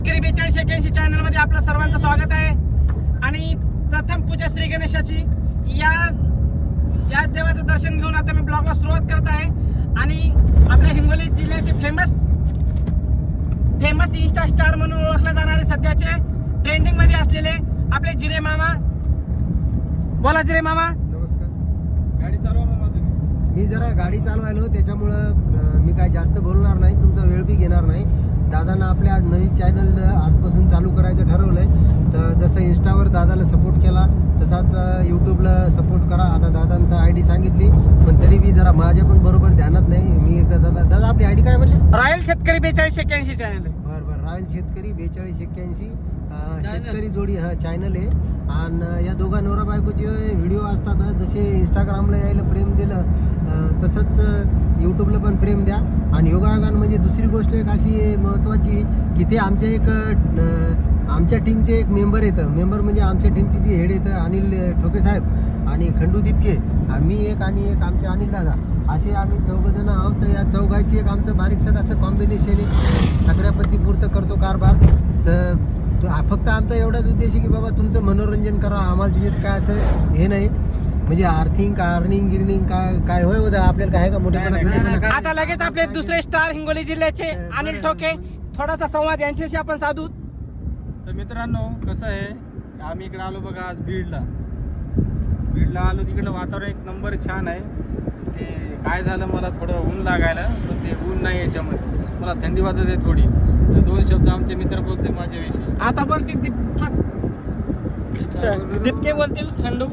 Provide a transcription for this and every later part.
शेतकरी बेचाळीस एक्याऐंशी चॅनलमध्ये आपलं सर्वांचं स्वागत आहे. आणि प्रथम पूजा श्री गणेशाची या या देवाचं दर्शन घेऊन आता मी ब्लॉगला सुरुवात करत आहे. आणि आपल्या हिंगोली जिल्ह्याचे फेमस फेमस इंस्टा स्टार म्हणून ओळखले जाणारे सध्याचे ट्रेंडिंगमध्ये असलेले आपले जिरे मामा. बोला जिरे मामा. नमस्कार. गाडी चालवा मामा तुम्ही. मी जरा गाडी चालवायलो त्याच्यामुळं मी काय जास्त बोलणार नाही तुमचा वेळ बी घेणार नाही. दादांना आपल्या आज नवीन चॅनल आजपासून चालू करायचं ठरवलंय. तर जसं इन्स्टावर दादाला सपोर्ट केला तसाच यूट्यूबला सपोर्ट करा. आता दादांना आय डी सांगितली पण तरी मी जरा माझ्या पण बरोबर ध्यानात नाही. मी एकदा दादा दादा आपली आय डी काय म्हणले? रॉयल शेतकरी बेचाळीस एक्याऐंशी चॅनल बरं बरं. रायल शेतकरी बेचाळीस एक्क्याऐंशी शेतकरी जोडी हा चॅनल आहे. आणि या दोघा नवरा बायकोचे व्हिडिओ असतात. जसे इंस्टाग्रामला यायला प्रेम दिलं तसंच यूट्यूबला पण प्रेम द्या. आणि योगायोगान म्हणजे दुसरी गोष्ट एक अशी महत्त्वाची की ते आमच्या एक आमच्या टीमचे एक मेंबर येतं. मेंबर म्हणजे आमच्या टीमची जी हेड येतं अनिल ठोके साहेब आणि खंडू दिपके. मी एक आणि एक आमचे अनिल दादा. असे आम्ही चौघजण आहोत. तर या चौघायची एक आमचं बारीकसं असं कॉम्बिनेशन आहे सगळ्या पतीपुरतं करतो कारभार. तर फक्त आमचा एवढाच उद्देश आहे की बाबा तुमचं मनोरंजन करा. आम्हाला त्याच्यात काय असं हे नाही. म्हणजे आर्थिंग अर्निंग गिर्निंग काय काय होय होतं? आपल्याला काय आहे का? मोठेपणा आता लगेच आपले दुसरे स्टार हिंगोली जिल्ह्याचे अनिल ठोके थोडासा संवाद यांच्याशी आपण साधू. तर मित्रांनो कसं आहे? आम्ही इकडे आलो बघा आज बीडला. बीडला आलो तिकडलं वातावरण एक नंबर छान आहे. ते काय झालं मला थोडं ऊन लागायला पण ते ऊन नाही याच्यामध्ये. मला थंडी वाजत आहे थोडी. तर दोन शब्द आमचे मित्र बोलते माझ्याविषयी. आता बोलतील दीप दीपके बोलतील खंडू.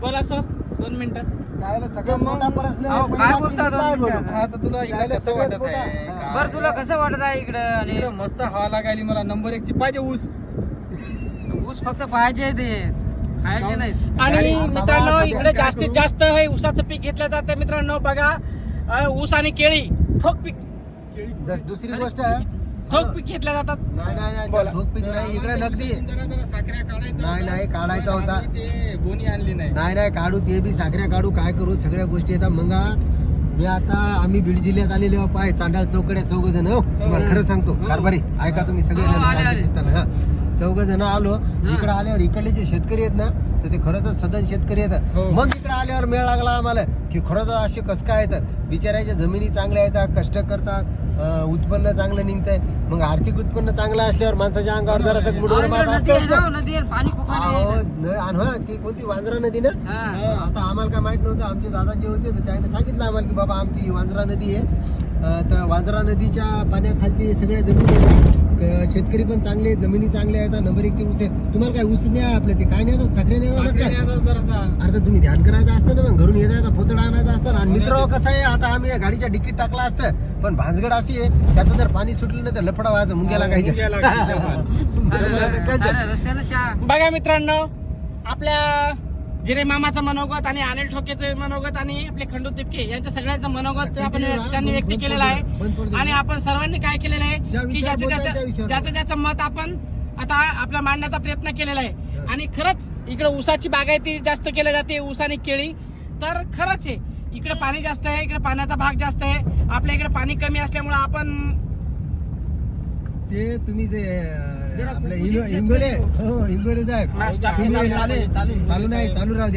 बोला सर दोन मिनिटं. सगळं मोठा प्रश्न आहे. अहो, काय बोलता दोन बोलू? मिनिटं? आता तुला इकडे कसं वाटत आहे. बरं तुला कसं वाटत आहे इकडं? आणि इकडे मस्त हवा लागायली मला. नंबर एकची पाहिजे ऊस. ऊस फक्त पाहायचे ते खायचे नाहीत. आणि मित्रांनो इकडे जास्तीत जास्त हे ऊसाचं पीक घेतलं जातं. मित्रांनो बघा अं, ऊस आणि केळी. ठोक पीक. दस- दुसरी गोष्ट आहे. ठोक पीक घेतल्या जातात नाही नाही नाही बोला. ठोक पीक नाही इकडे नगदी आहे. जरा जरा साखऱ्या काढायचा नाही, होता. नाही, काढायचा होता. ते बोनी आणली नाही नाही नाही काढू ते बी साखऱ्या काढू काय करू सगळ्या गोष्टी येतात मग मी आता आम्ही बीड जिल्ह्यात आलेले आहोत पाय चांडाळ चौकड्या चौघ जण हो तुम्हाला खरं सांगतो कारभारी ऐका तुम्ही सगळे हो, आले, आले. हा चौघ जण आलो इकडे आल्यावर इकडले जे शेतकरी आहेत ना तर ते खरंच सदन शेतकरी आहेत हो. मग इकडे आल्यावर मेळ लागला आम्हाला की खरंच असे कस काय येतात बिचारायच्या जमिनी चांगल्या येतात कष्ट करतात उत्पन्न चांगलं निघतंय. मग आर्थिक उत्पन्न चांगलं असल्यावर माणसाच्या अंगावर जरा मात असतं न- आणि हो, ती कोणती? वांजरा नदी ना? हा. आता आम्हाला काय माहीत नव्हतं. आमचे दादा जे होते तर त्याने सांगितलं आम्हाला की बाबा आमची ही वांजरा नदी आहे. तर वांजरा नदीच्या पाण्याखालची सगळ्या जमिनी शेतकरी पण चांगले जमिनी चांगल्या आहेत नंबर एकचे ऊस आहे. तुम्हाला काय ऊस नाही आपल्या ते? काय नाही येतात साखरे नाही येतात काय अरे तर तुम्ही ध्यान करायचं असतं ना मग. घरून येता फोतडा आणायचं असतं ना. आणि मित्र कसं आहे आता आम्ही या गाडीच्या डिकीट टाकला असतं. पण भानगड अशी आहे त्याचं जर पाणी सुटलं ना तर लफडा व्हायचं मुंग्या मुंग्या लागायच्या. लागायचं साऱ्या रस्त्यानं चहा. बघा मित्रांनो आपल्या जिरे मामाचं मनोगत आणि अनिल ठोकेचं मनोगत आणि आपले खंडू तिपके यांच्या सगळ्यांचं मनोगत आपण ठिकाणी व्यक्त केलेलं आहे. आणि आपण सर्वांनी काय केलेलं आहे की ज्याचं ज्याचं ज्याचं ज्याचं मत आपण आता आपला मांडण्याचा प्रयत्न केलेला आहे. आणि खरंच इकडे ऊसाची बागायती जास्त केली जाते ऊस आणि केळी. तर खरंच आहे इकडे पाणी जास्त आहे इकडे पाण्याचा भाग जास्त आहे. आपल्या इकडे पाणी कमी असल्यामुळे आपण ते तुम्ही जे आपलं कुपोषित हिंगो- हिंगोले हो हिंगोले साहेब नाश्ता- तुम्ही चालू आहे, चालू आहे, चालू आहे. चालू नाही चालू राहू द्या